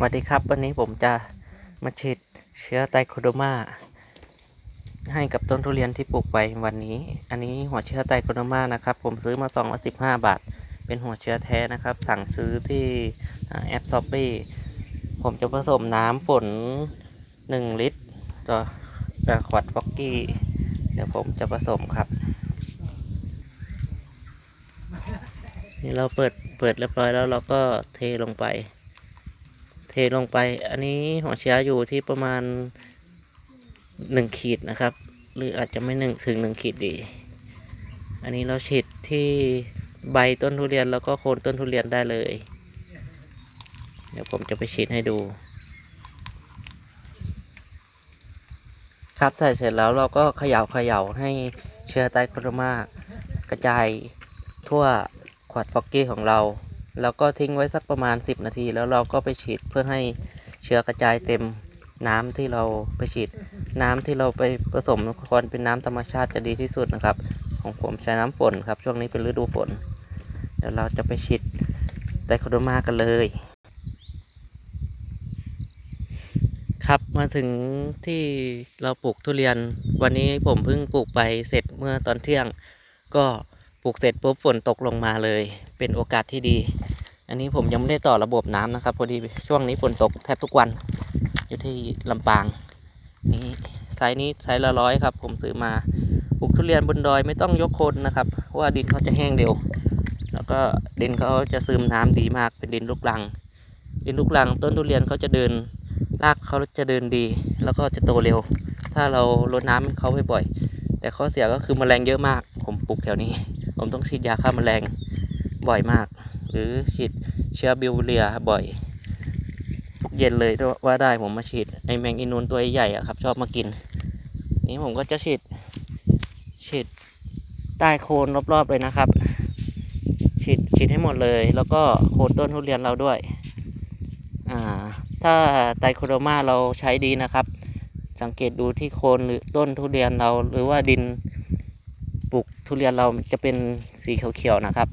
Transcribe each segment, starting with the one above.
สวัสดีครับ วันนี้ผมจะมาฉีดเชื้อไตโคโดมาให้กับต้นทุเรียนที่ปลูกไปวันนี้ อันนี้หัวเชื้อไตโคโดมานะครับ ผมซื้อมาซองละ15บาท เป็นหัวเชื้อแท้นะครับ สั่งซื้อที่แอปซอปปี้ผมจะผสมน้ำฝน 1 ลิตรต่อขวดฟอกกี้ เดี๋ยวผมจะผสมครับ นี่เราเปิดเปิดเรียบร้อยแล้วเราก็เทลงไป ลงไป อันนี้หัวเชื้ออยู่ที่ประมาณหนึ่งขีดนะครับ หรืออาจจะไม่หนึ่งถึงหนึ่งขีดดี อันนี้เราฉีดที่ใบต้นทุเรียนแล้วก็โคนต้นทุเรียนได้เลย เดี๋ยวผมจะไปฉีดให้ดู ครับใส่เสร็จแล้วเราก็เขย่าเขย่าให้เชื้อไตโครมากระจายทั่วขวดฟอกกี้ของเรา แล้วก็ทิ้งไว้สักประมาณ 10 นาที แล้วเราก็ไปฉีดเพื่อให้เชื้อกระจายเต็มน้ำที่เราไปฉีด น้ำที่เราไปผสมควรเป็นน้ำธรรมชาติจะดีที่สุดนะครับ ของผมใช้น้ำฝนครับ ช่วงนี้เป็นฤดูฝน เดี๋ยวเราจะไปฉีดไตโคโดมากันเลย ครับมาถึงที่เราปลูกทุเรียน วันนี้ผมเพิ่งปลูกไปเสร็จเมื่อตอนเที่ยง ก็ปลูกเสร็จปุ๊บฝนตกลงมาเลย เป็นโอกาสที่ดี อันนี้ผมยังไม่ได้ต่อระบบน้ำนะครับ พอดีช่วงนี้ฝนตกแทบทุกวัน อยู่ที่ลำปาง นี่ไซส์นี้ไซส์ละร้อยครับ ผมซื้อมาปลูกทุเรียนบนดอยไม่ต้องยกโคนนะครับเพราะว่าดินเขาจะแห้งเร็ว แล้วก็ดินเขาจะซึมน้ำดีมากเป็นดินลูกรัง ดินลูกรังต้นทุเรียนเขาจะเดินรากเขาจะเดินดี แล้วก็จะโตเร็ว ถ้าเรารดน้ำให้เขาบ่อยๆแต่ข้อเสียก็คือแมลงเยอะมาก ผมปลูกแถวนี้ ผมต้องฉีดยาฆ่าแมลงบ่อยมาก หรือฉีดเชื้อบิวเรียบ่อย ทุกเย็นเลยว่าได้ผมมาฉีดไอแมงอีนูนตัวใหญ่อะครับ ชอบมากิน นี้ผมก็จะฉีดฉีดใต้โคนรอบๆเลยนะครับ ฉีดฉีดให้หมดเลย แล้วก็โคนต้นทุเรียนเราด้วยอ่าถ้าไตโคโดมาเราใช้ดีนะครับ สังเกตดูที่โคนหรือต้นทุเรียนเราหรือว่าดินปลูกทุเรียนเราจะเป็นสีเขียวๆนะครับ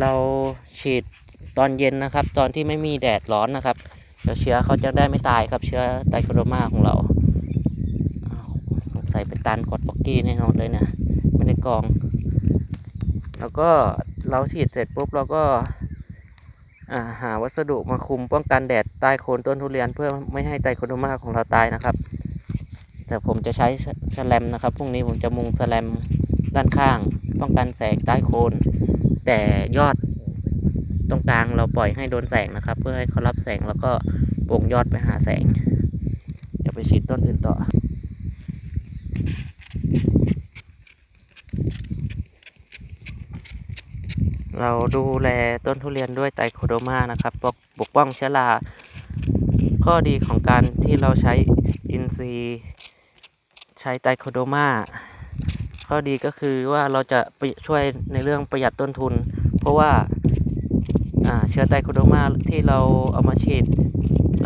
เราฉีดตอนเย็นนะครับ ตอนที่ไม่มีแดดร้อนนะครับเดี๋ยวเชื้อเขาจะได้ไม่ตายครับเชื้อไตโคโดมาของเราอ้าวสงสัยเป็นตันกดฟอกกี้แน่นอนเลยนะไม่ได้กอง แล้วก็เราฉีดเสร็จปุ๊บเราก็าหาวัสดุมาคุมป้องกันแดดใต้โคนต้นทุเรียนเพื่อไม่ให้ไตโคโดมาของเราตายนะครับ แต่ผมจะใช้สสแลมนะครับพรุ่งนี้ผมจะมุงสแลมด้านข้าง ป้องกันแสงใต้โคน แต่ยอดตรงกลางเราปล่อยให้โดนแสงนะครับ เพื่อให้เขารับแสงแล้วก็โป่งยอดไปหาแสงเดี๋ยวไปฉีดต้นอื่นต่อเราดูแลต้นทุเรียนด้วยไตรโคโดมานะครับปกปกป้องเชื้อราข้อดีของการที่เราใช้อินทรีย์ ใช้ไตรโคโดมา ข้อดีก็คือว่าเราจะไปช่วยในเรื่องประหยัดต้นทุน เพราะว่าเชื้อไตโคโดมาที่เราเอามาฉีด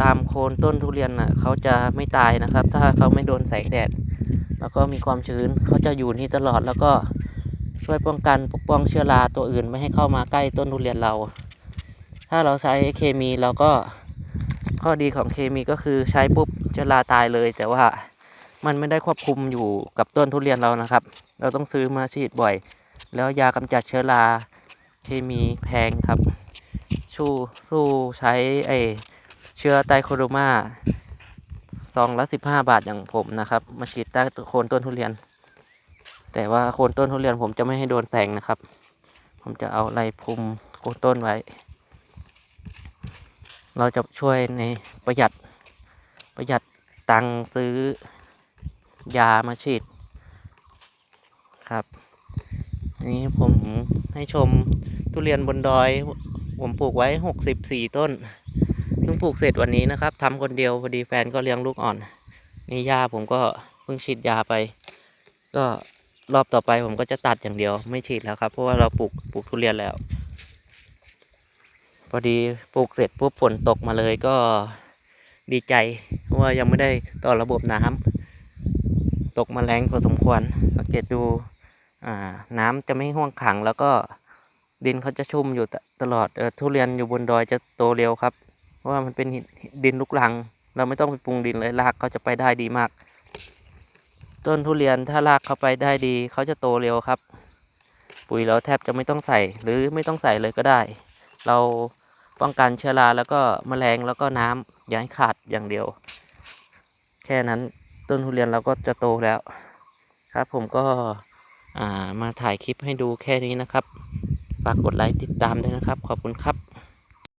ตามโคนต้นทุเรียนน่ะเขาจะไม่ตายนะครับ ถ้าเขาไม่โดนแสงแดด แล้วก็มีความชื้นเขาจะอยู่นี่ตลอดแล้วก็ช่วยป้องกันปกป้องเชื้อราตัวอื่นไม่ให้เข้ามาใกล้ต้นทุเรียนเรา ถ้าเราใช้เคมีเราก็ข้อดีของเคมีก็คือใช้ปุ๊บเชื้อราตายเลยแต่ว่า มันไม่ได้ควบคุมอยู่กับต้นทุเรียนเรานะครับ เราต้องซื้อมาฉีดบ่อย แล้วยากำจัดเชื้อราเคมีแพงครับ ชูสู้ใช้ไอเชื้อไตโคโดมาซองละ15บาทอย่างผมนะครับ มาฉีดใต้โคนต้นทุเรียน แต่ว่าโคนต้นทุเรียนผมจะไม่ให้โดนแสงนะครับ ผมจะเอาไรคลุมโคนต้นไว้ เราจะช่วยในประหยัดประหยัดตังซื้อ ยามาฉีดครับนี่ผมให้ชมทุเรียนบนดอย ผมปลูกไว้หกสิบสี่ต้นเพิ่งปลูกเสร็จวันนี้นะครับทำคนเดียวพอดีแฟนก็เลี้ยงลูกอ่อน นี่ยาผมก็เพิ่งฉีดยาไป ก็รอบต่อไปผมก็จะตัดอย่างเดียวไม่ฉีดแล้วครับ เพราะว่าเราปลูกปลูกทุเรียนแล้ว พอดีปลูกเสร็จปุ๊บฝนตกมาเลยก็ดีใจเพราะว่ายังไม่ได้ต่อระบบน้ำ ตกมาแรงพอสมควร สังเกตดูน้ำจะไม่ห่วงขัง แล้วก็ดินเขาจะชุ่มอยู่ตลอดออทุเรียนอยู่บนดอยจะโตเร็วครับ เพราะว่ามันเป็นดินลูกรัง เราไม่ต้องไปปรุงดินเลยรากเขาจะไปได้ดีมาก ต้นทุเรียนถ้ารากเขาไปได้ดีเขาจะโตเร็วครับ ปุ๋ยเราแทบจะไม่ต้องใส่หรือไม่ต้องใส่เลยก็ได้ เราป้องกันเชื้อราแล้วก็แมลงแล้วก็น้ำอย่าให้ขาดอย่างเดียว แค่นั้น ต้นทุเรียนเราก็จะโตแล้ว ครับผมก็มาถ่ายคลิปให้ดูแค่นี้นะครับ ฝากกดไลค์ติดตามด้วยนะครับ ขอบคุณครับ